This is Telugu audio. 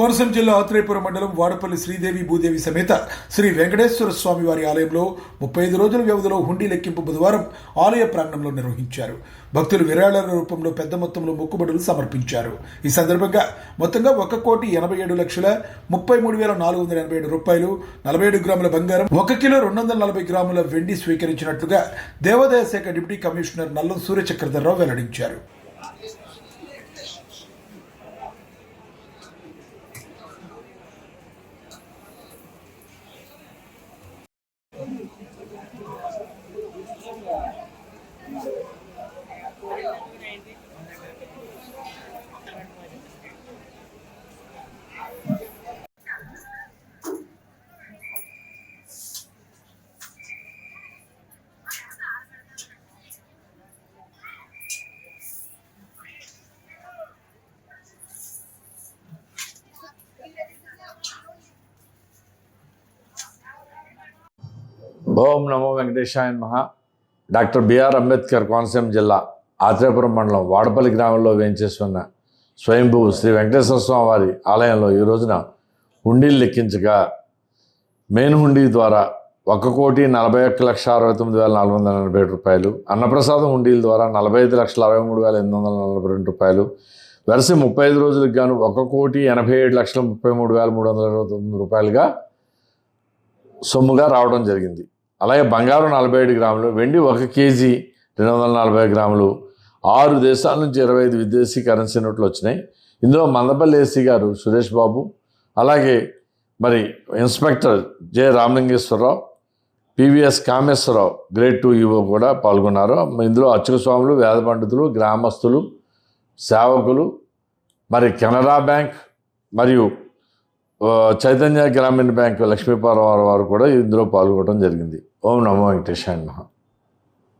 కోనసీమ జిల్లా ఆత్రేయపురం మండలం వాడపల్లి శ్రీదేవి భూదేవి సమేత శ్రీ వెంకటేశ్వర స్వామి వారి ఆలయంలో ముప్పై ఐదు రోజుల వ్యవధిలో హుండీ లెక్కింపు బుధవారం ఆలయ ప్రాంగణంలో నిర్వహించారు. భక్తులు విరాళాల రూపంలో పెద్ద మొత్తంలో మొక్కుబడులు సమర్పించారు. ఈ సందర్భంగా మొత్తంగా ఒక కోటి ఎనభై ఏడు లక్షల ముప్పై మూడు వేల నాలుగు వందల ఎనభై ఏడు రూపాయలు నలభై ఏడు గ్రాముల బంగారం ఒక కిలో రెండు వందల నలభై గ్రాముల వెండి స్వీకరించినట్లుగా దేవాదాయ శాఖ డిప్యూటీ కమిషనర్ నల్లం సూర్యచక్రధర్రావు వెల్లడించారు. భోం నమో వెంకటేశాయ మహా డాక్టర్ బిఆర్ అంబేద్కర్ కోనసీమ జిల్లా ఆత్రేయపురం మండలం వాడపల్లి గ్రామంలో వేయించేస్తున్న స్వయంభూ శ్రీ వెంకటేశ్వర స్వామి వారి ఆలయంలో ఈ రోజున హుండీలు లెక్కించగా మెయిన్ హుండీ ద్వారా ఒక కోటి నలభై ఒక్క లక్ష అరవై తొమ్మిది వేల నాలుగు వందల ఎనభై ఏడు రూపాయలు అన్నప్రసాదం హుండీల ద్వారా నలభై ఐదు లక్షల అరవై మూడు వేల ఎనిమిది వందల నలభై రెండు రూపాయలు వెరసి ముప్పై ఐదు రోజులకు గాను ఒక కోటి ఎనభై ఏడు లక్షల ముప్పై మూడు వేల మూడు వందల ఇరవై తొమ్మిది రూపాయలుగా సొమ్ముగా రావడం జరిగింది. అలాగే బంగారం నలభై ఏడు గ్రాములు వెండి ఒక కేజీ రెండు వందల నలభై గ్రాములు ఆరు దేశాల నుంచి ఇరవై ఐదు విదేశీ కరెన్సీ నోట్లు వచ్చినాయి. ఇందులో మందపల్లి ఏసీ గారు సురేష్ బాబు అలాగే మరి inspector J Ramalingeswara Rao P V S Kameswara Rao grade two EO కూడా పాల్గొన్నారు. ఇందులో అర్చక స్వాములు వేద పండితులు గ్రామస్తులు సేవకులు మరి కెనరా బ్యాంక్ మరియు చైతన్య గ్రామీణ బ్యాంకు లక్ష్మీపాలవారి వారు కూడా ఇందులో పాల్గొనడం జరిగింది. ఓం నమో వెంకటేశాయ నమః.